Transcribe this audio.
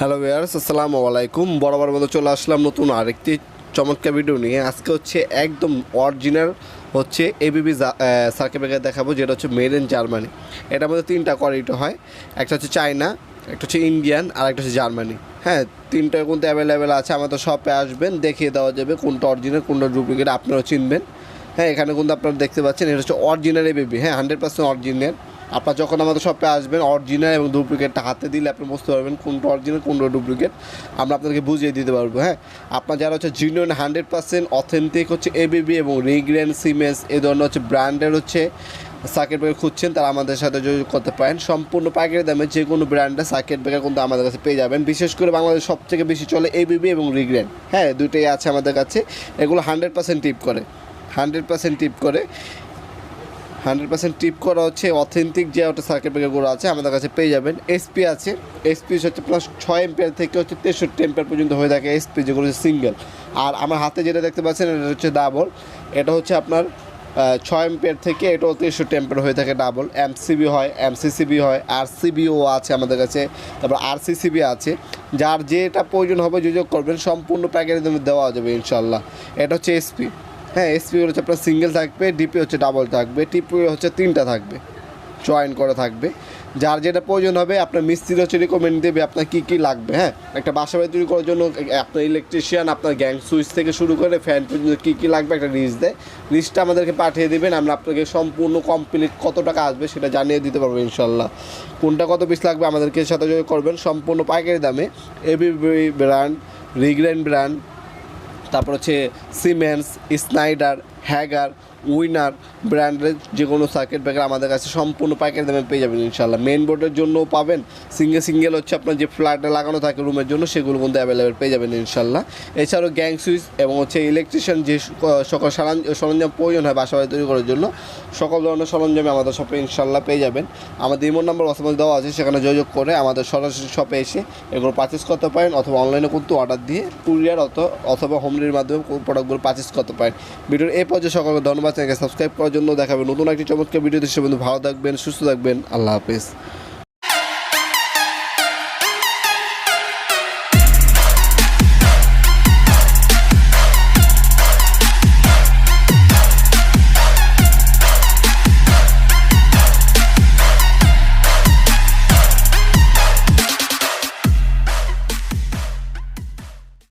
Hello viewers আসসালামু আলাইকুম। বরাবর মতো চলে আসলাম নতুন আরেকটি চমৎকার ভিডিও নিয়ে। আজকে হচ্ছে একদম অরিজিনাল হচ্ছে এবিবি সার্কিট ব্রেকার দেখাবো, যেটা হচ্ছে মেড ইন জার্মানি এটার মধ্যে তিনটা কোয়ালিটি হয়। একটা হচ্ছে চায়না একটা হচ্ছে ইন্ডিয়ান আর একটা হচ্ছে জার্মানি হ্যাঁ তিনটা কিন্তু অ্যাভেলেবেল আছে আমাদের শপে আসবেন, দেখিয়ে দেওয়া যাবে কোনটা অরিজিনাল কোনটা ডুপ্লিকেট আপনারাও চিনবেন। হ্যাঁ এখানে কিন্তু আপনারা দেখতে পাচ্ছেন, এটা হচ্ছে অরিজিনাল এবিবি হ্যাঁ হান্ড্রেড পার্সেন্ট অরিজিনাল আপনার যখন আমাদের শপে আসবেন অরিজিনাল এবং ডুপ্লিকেটটা হাতে দিলে আপনি বুঝতে পারবেন কোনটা অরিজিনাল কোনটা ডুপ্লিকেট আমরা আপনাদেরকে বুঝিয়ে দিতে পারব হ্যাঁ? আপনার যারা হচ্ছে জিনিয়ন হান্ড্রেড পার্সেন্ট অথেন্টিক হচ্ছে এবিবি এবং রিগ্রেন সিমেন্স এ ধরনের হচ্ছে ব্র্যান্ডের হচ্ছে সার্কিট ব্রেকার খুঁজছেন, তারা আমাদের সাথে যোগাযোগ করতে পারেন। সম্পূর্ণ পাইকারি দামে যে কোনো ব্র্যান্ডের সার্কিট ব্রেকার কিন্তু আমাদের কাছে পেয়ে যাবেন। বিশেষ করে বাংলাদেশ সব থেকে বেশি চলে এবিবি এবং রিগ্রেন হ্যাঁ দুটোই আছে আমাদের কাছে। এগুলো হান্ড্রেড পার্সেন্ট টিপ করে। হান্ড্রেড পার্সেন্ট টিপ করে। হান্ড্রেড পার্সেন্ট টিপ করা হচ্ছে অথেন্টিক যে ওটা সার্কিট ব্রেকারগুলো আছে, আমাদের কাছে পেয়ে যাবেন। এসপি আছে। এসপি হচ্ছে প্লাস ছয় এম্পিয়ার থেকে হচ্ছে তেষট্টি এম্পিয়ার পর্যন্ত হয়ে থাকে এসপি যেগুলো হচ্ছে সিঙ্গেল আর আমার হাতে যেটা দেখতে পাচ্ছেন, এটা হচ্ছে ডাবল এটা হচ্ছে আপনার ছয় এম্পিয়ার থেকে এটাও তেষট্টি এম্পিয়ার হয়ে থাকে ডাবল এমসিবি হয় এমসিসিবি হয় আরসিবিও আছে আমাদের কাছে। তারপর আরসিসিবি আছে। যার যেটা প্রয়োজন হবে যোগাযোগ করবেন, সম্পূর্ণ প্যাকেজের দেওয়া যাবে ইনশাল্লাহ এটা হচ্ছে এসপি হ্যাঁ এসপি হচ্ছে আপনার সিঙ্গেল থাকবে ডিপি হচ্ছে ডাবল থাকবে টিপি হচ্ছে তিনটা থাকবে জয়েন করা থাকবে। যার যেটা প্রয়োজন হবে, আপনার মিস্ত্রি হচ্ছে রিকমেন্ড দেবে আপনার কী কী লাগবে হ্যাঁ? একটা বাসা বাড়ি তৈরি করার জন্য, আপনার ইলেকট্রিশিয়ান আপনার গ্যাং সুইচ থেকে শুরু করে ফ্যান পর্যন্ত কী কী লাগবে একটা লিস্ট দেয়। লিস্টটা আমাদেরকে পাঠিয়ে দেবেন, আমরা আপনাকে সম্পূর্ণ কমপ্লিট কত টাকা আসবে সেটা জানিয়ে দিতে পারব ইনশাল্লাহ। কোনটা কত পিস লাগবে আমাদেরকে সাথে যোগাযোগ করবেন, সম্পূর্ণ পাইকারি দামে। এবি ব্র্যান্ড রিগ্রেন ব্র্যান্ড তারপর হচ্ছে সিমেন্স স্নাইডার হ্যাগার, উইনার, ব্র্যান্ডের যে কোনো সার্কিট ব্রেকার আমাদের কাছে সম্পূর্ণ পাইকারি দামে পেয়ে যাবেন ইনশাল্লাহ মেন বোর্ডের জন্যও পাবেন। সিঙ্গেল সিঙ্গেল হচ্ছে আপনার যে ফ্ল্যাটে লাগানো থাকে রুমের জন্য, সেগুলো কিন্তু অ্যাভেলেবেল পেয়ে যাবেন ইনশাল্লাহ এছাড়াও গ্যাং সুইচ এবং হচ্ছে ইলেকট্রিশিয়ান যে সকল সরঞ্জাম প্রয়োজন হয় বাসা তৈরি করার জন্য, সকল ধরনের সরঞ্জামে আমাদের শপে ইনশাল্লাহ পেয়ে যাবেন। আমাদের ইমোর নাম্বার অসময় দেওয়া আছে, সেখানে যোগাযোগ করে আমাদের সরাসরি শপে এসে এগুলো পারচেস করতে পারেন অথবা অনলাইনে কিন্তু অর্ডার দিয়ে কুরিয়ার অথবা হোম ডেলিভারির মাধ্যমে প্রোডাক্টগুলো পারচেস করতে পারেন। ভিডিওর এই পর্যায়ে সকলকে ধন্যবাদ চ্যানেলকে সাবস্ক্রাইব করার জন্য। দেখাবেন নতুন একটি চমৎকার ভিডিও দেশে বন্ধু ভালো থাকবেন, সুস্থ থাকবেন। আল্লাহ হাফেজ।